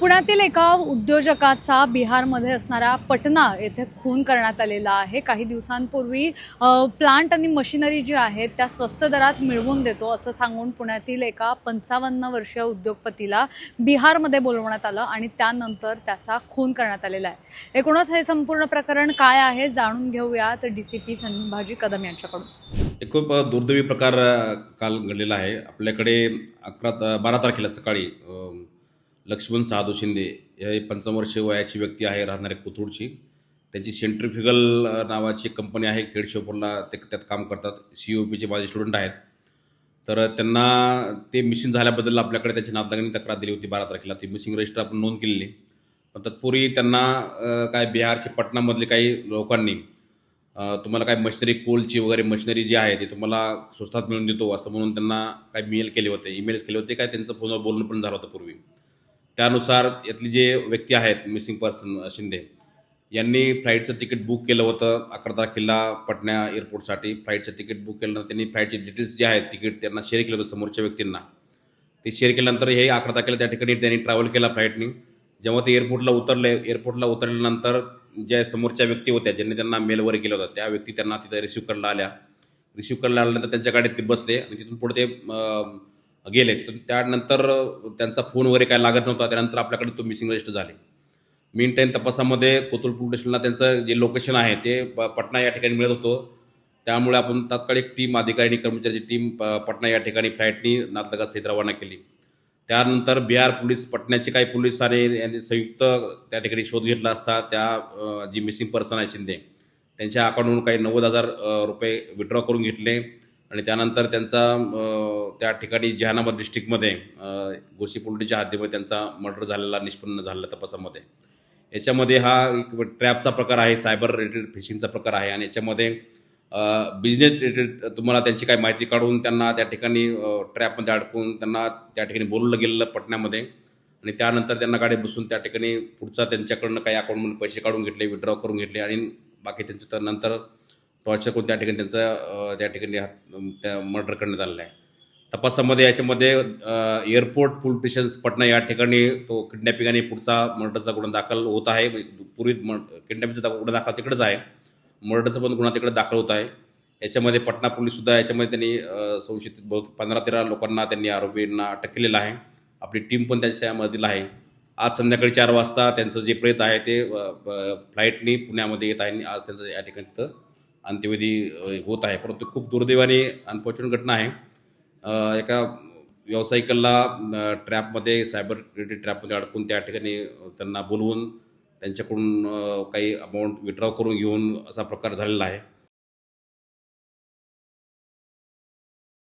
पुण्यातील एका उद्योजकाचा बिहारमध्ये असणारा पटना येथे खून करण्यात आलेला आहे. काही दिवसांपूर्वी प्लांट आणि मशिनरी जी आहेत त्या स्वस्त दरात मिळवून देतो असं सांगून पुण्यातील एका पंचावन्न वर्षीय उद्योगपतीला बिहारमध्ये बोलवण्यात आलं आणि त्यानंतर त्याचा खून करण्यात आलेला आहे. एकूणच हे संपूर्ण प्रकरण काय आहे जाणून घेऊयात D C P Sambhaji Kadam यांच्याकडून. एक खूप दुर्दैवी प्रकार काल घडलेला आहे. आपल्याकडे अकरा बारा तारखेला सकाळी लक्ष्मण साधू शिंदे हे पंचावन्न वर्ष वयाची व्यक्ती आहे राहणारे कोथरूडची. त्यांची सेंट्रिफ्युगल नावाची कंपनी आहे खेड शिवपूरला ते त्यात काम करतात. सी ओ पीचे माझे स्टुडंट आहेत. तर त्यांना ते मिसिंग झाल्याबद्दल आपल्याकडे त्यांच्या नातलागांनी तक्रार दिली होती बारा तारखेला. ती मिसिंग रजिस्टर आपण नोंद केलेली. पण तत्पूर्वी त्यांना काय बिहारचे पटनामधले काही लोकांनी तुम्हाला काय मशिनरी कोलची वगैरे मशिनरी जी आहे ती तुम्हाला स्वस्तात मिळून देतो असं म्हणून त्यांना काय मेल केले होते. ईमेल्स केले होते. काय त्यांचं फोनवर बोलणं पण झालं होतं पूर्वी. त्यानुसार यातली जे व्यक्ती आहेत मिसिंग पर्सन शिंदे यांनी फ्लाईटचं तिकीट बुक केलं होतं अकरा तारखेला पटना एअरपोर्टसाठी फ्लाईटचं तिकीट बुक केलं त्यांनी फ्लाईटचे डिटेल्स जे आहेत तिकीट त्यांना शेअर केलं होतं समोरच्या व्यक्तींना. ते शेअर केल्यानंतर हे अकरा तारखेला त्या ठिकाणी त्यांनी ट्रॅव्हल केला फ्लाईटनी जेव्हा ते एअरपोर्टला उतरले एअरपोर्टला उतरल्यानंतर ज्या समोरच्या व्यक्ती होत्या ज्यांनी त्यांना मेलवर केलं होतं त्या व्यक्ती त्यांना तिथं रिसिव्ह करायला आल्या. रिसिव्ह करायला आल्यानंतर त्यांच्या गाडीत ते बसले आणि तिथून पुढे ते गेले. तर त्यानंतर त्यांचा फोन वगैरे काय लागत नव्हता. त्यानंतर आपल्याकडे तो मिसिंग रजिस्टर झाले. मीन टाईम तपासामध्ये कोथरूड पोलीस स्टेशनला त्यांचं जे लोकेशन आहे ते प- पटना या ठिकाणी मिळत होतं. त्यामुळे आपण तात्काळ एक टीम अधिकारी आणि कर्मचाऱ्याची टीम पटना या ठिकाणी फ्लाईटनी नाथलगा सहित रवाना केली. त्यानंतर बिहार पोलीस पटण्याचे काही पोलीस आणि यांनी संयुक्त त्या ठिकाणी शोध घेतला असता त्या जी मिसिंग पर्सन आहे शिंदे त्यांच्या अकाउंटवरून काही नव्वद हजार रुपये विड्रॉ करून घेतले. आणि त्यानंतर त्यांचा त्या ठिकाणी जहानाबाद डिस्ट्रिक्टमध्ये गोसीपुंडीच्या हद्दीमध्ये त्यांचा मर्डर झालेला निष्पन्न झालेला तपासामध्ये. याच्यामध्ये हा एक ट्रॅपचा प्रकार आहे सायबर रिलेटेड फिशिंगचा प्रकार आहे आणि याच्यामध्ये बिझनेस रिलेटेड तुम्हाला त्यांची काही माहिती काढून त्यांना त्या ठिकाणी ट्रॅपमध्ये अडकून त्यांना त्या ठिकाणी बोलवलं गेलेलं पटण्यामध्ये आणि त्यानंतर त्यांना गाडी बसून त्या ठिकाणी पुढचा त्यांच्याकडनं काही अकाउंटमधून पैसे काढून घेतले विड्रॉ करून घेतले आणि बाकी त्यांचं तर नंतर टॉर्चर करून त्या ठिकाणी त्यांचं त्या ठिकाणी हात- त्या मर्डर करण्यात आलेलं आहे. तपासामध्ये याच्यामध्ये एअरपोर्ट पोलीस स्टेशन पटना या ठिकाणी तो किडनॅपिंग आणि पुढचा मर्डरचा गुन्हा दाखल होत आहे. पूर्वी म किडनॅपिंगचा गुन्हा दाखल तिकडेच आहे. मर्डरचा पण गुन्हा तिकडे दाखल होत आहे. याच्यामध्ये पटना पोलीससुद्धा याच्यामध्ये त्यांनी संशयित बहुत पंधरा तेरा लोकांना त्यांनी आरोपींना अटक केलेलं आहे. आपली टीम पण त्यांच्या मदतीला आहे. आज संध्याकाळी चार वाजता त्यांचं जे प्रेत आहे ते ब- फ्लाईटनी पुण्यामध्ये येत आहे आणि आज त्यांचं या ठिकाणी तिथं अंत्यविधी होत आहे. परंतु खूप दुर्दैवाने अनफॉर्च्युनेट घटना आहे. एका व्यावसायिकाला ट्रॅपमध्ये सायबर रिलेटेड ट्रॅपमध्ये अडकून त्या ठिकाणी त्यांना बोलवून त्यांच्याकडून काही अमाऊंट विड्रॉ करून घेऊन असा प्रकार झालेला आहे.